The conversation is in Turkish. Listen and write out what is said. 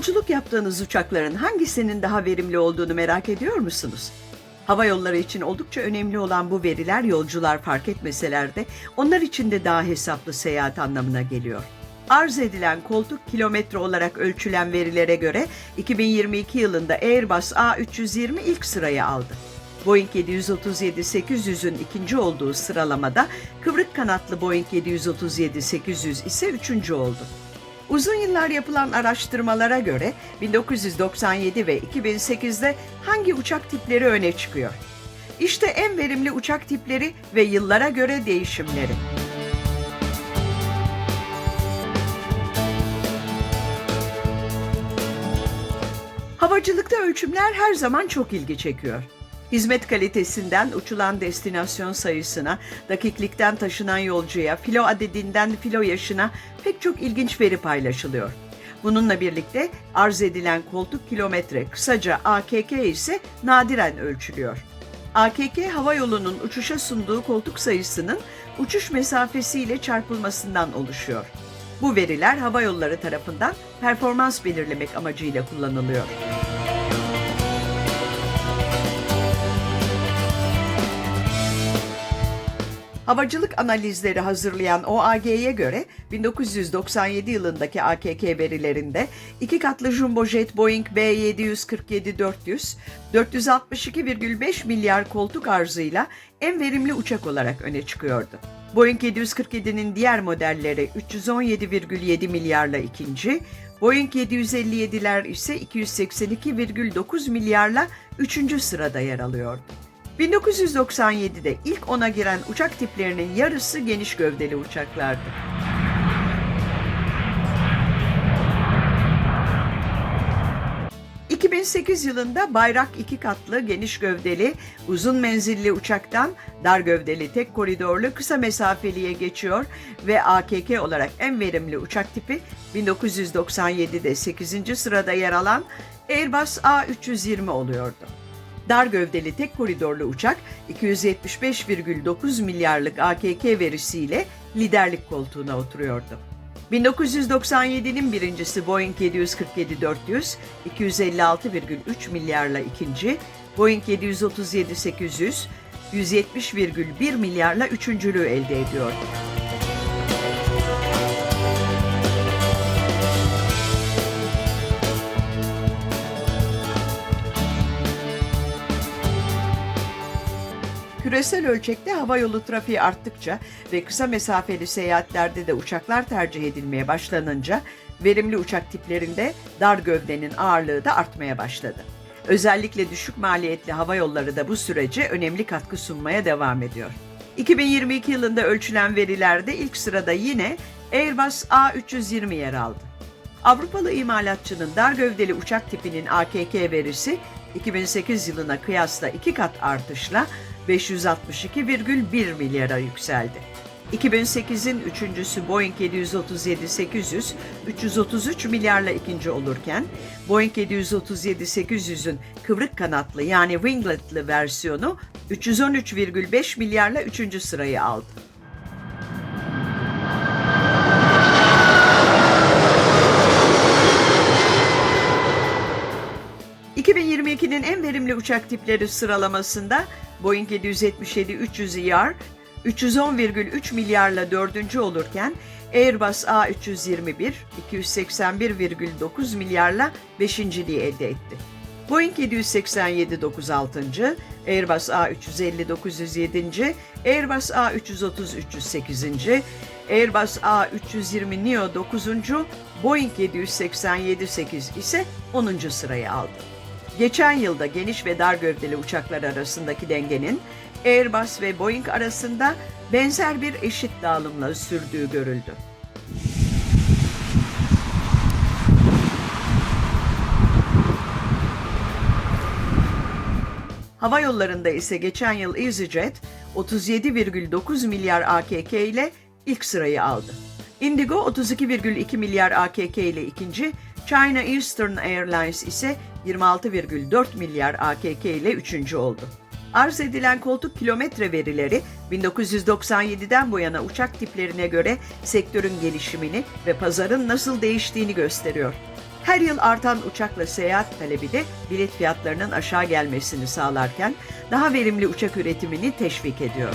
Yolculuk yaptığınız uçakların hangisinin daha verimli olduğunu merak ediyor musunuz? Hava yolları için oldukça önemli olan bu veriler yolcular fark etmeseler de onlar için de daha hesaplı seyahat anlamına geliyor. Arz edilen koltuk kilometre olarak ölçülen verilere göre 2022 yılında Airbus A320 ilk sırayı aldı. Boeing 737-800'ün ikinci olduğu sıralamada kıvrık kanatlı Boeing 737-800 ise üçüncü oldu. Uzun yıllar yapılan araştırmalara göre 1997 ve 2008'de hangi uçak tipleri öne çıkıyor? İşte en verimli uçak tipleri ve yıllara göre değişimleri. Havacılıkta ölçümler her zaman çok ilgi çekiyor. Hizmet kalitesinden uçulan destinasyon sayısına, dakiklikten taşınan yolcuya, filo adedinden filo yaşına pek çok ilginç veri paylaşılıyor. Bununla birlikte arz edilen koltuk kilometre, kısaca AKK ise nadiren ölçülüyor. AKK hava yolunun uçuşa sunduğu koltuk sayısının uçuş mesafesiyle çarpılmasından oluşuyor. Bu veriler hava yolları tarafından performans belirlemek amacıyla kullanılıyor. Havacılık analizleri hazırlayan OAG'ye göre 1997 yılındaki AKK verilerinde iki katlı jumbo jet Boeing B747-400 462,5 milyar koltuk arzıyla en verimli uçak olarak öne çıkıyordu. Boeing 747'nin diğer modelleri 317,7 milyarla ikinci, Boeing 757'ler ise 282,9 milyarla üçüncü sırada yer alıyordu. 1997'de ilk ona giren uçak tiplerinin yarısı geniş gövdeli uçaklardı. ...2008 yılında Bayrak iki katlı, geniş gövdeli, uzun menzilli uçaktan dar gövdeli, tek koridorlu, kısa mesafeliye geçiyor ve AKK olarak en verimli uçak tipi 1997'de 8. sırada yer alan Airbus A320 oluyordu. Dar gövdeli tek koridorlu uçak 275,9 milyarlık AKK verisiyle liderlik koltuğuna oturuyordu. 1997'nin birincisi Boeing 747-400, 256,3 milyarla ikinci, Boeing 737-800, 170,1 milyarla üçüncülüğü elde ediyordu. Küresel ölçekte hava yolu trafiği arttıkça ve kısa mesafeli seyahatlerde de uçaklar tercih edilmeye başlanınca verimli uçak tiplerinde dar gövdenin ağırlığı da artmaya başladı. Özellikle düşük maliyetli hava yolları da bu sürece önemli katkı sunmaya devam ediyor. 2022 yılında ölçülen verilerde ilk sırada yine Airbus A320 yer aldı. Avrupalı imalatçının dar gövdeli uçak tipinin AKK verisi 2008 yılına kıyasla iki kat artışla 562,1 milyara yükseldi. 2008'in üçüncüsü Boeing 737-800 333 milyarla ikinci olurken Boeing 737-800'ün kıvrık kanatlı yani wingletli versiyonu 313,5 milyarla üçüncü sırayı aldı. ...2022'nin en verimli uçak tipleri sıralamasında Boeing 777-300 ER 310,3 milyarla dördüncü olurken Airbus A321 281,9 milyarla beşinciliği elde etti. Boeing 787-96. Airbus A350-907. Airbus A330-308. Airbus A320 Neo 9. Boeing 787-8 ise 10. sırayı aldı. Geçen yılda geniş ve dar gövdeli uçaklar arasındaki dengenin Airbus ve Boeing arasında benzer bir eşit dağılımla sürdüğü görüldü. Hava yollarında ise geçen yıl EasyJet 37,9 milyar AKK ile ilk sırayı aldı. Indigo 32,2 milyar AKK ile ikinci, China Eastern Airlines ise 26,4 milyar AKK ile üçüncü oldu. Arz edilen koltuk kilometre verileri 1997'den bu yana uçak tiplerine göre sektörün gelişimini ve pazarın nasıl değiştiğini gösteriyor. Her yıl artan uçakla seyahat talebi de bilet fiyatlarının aşağı gelmesini sağlarken daha verimli uçak üretimini teşvik ediyor.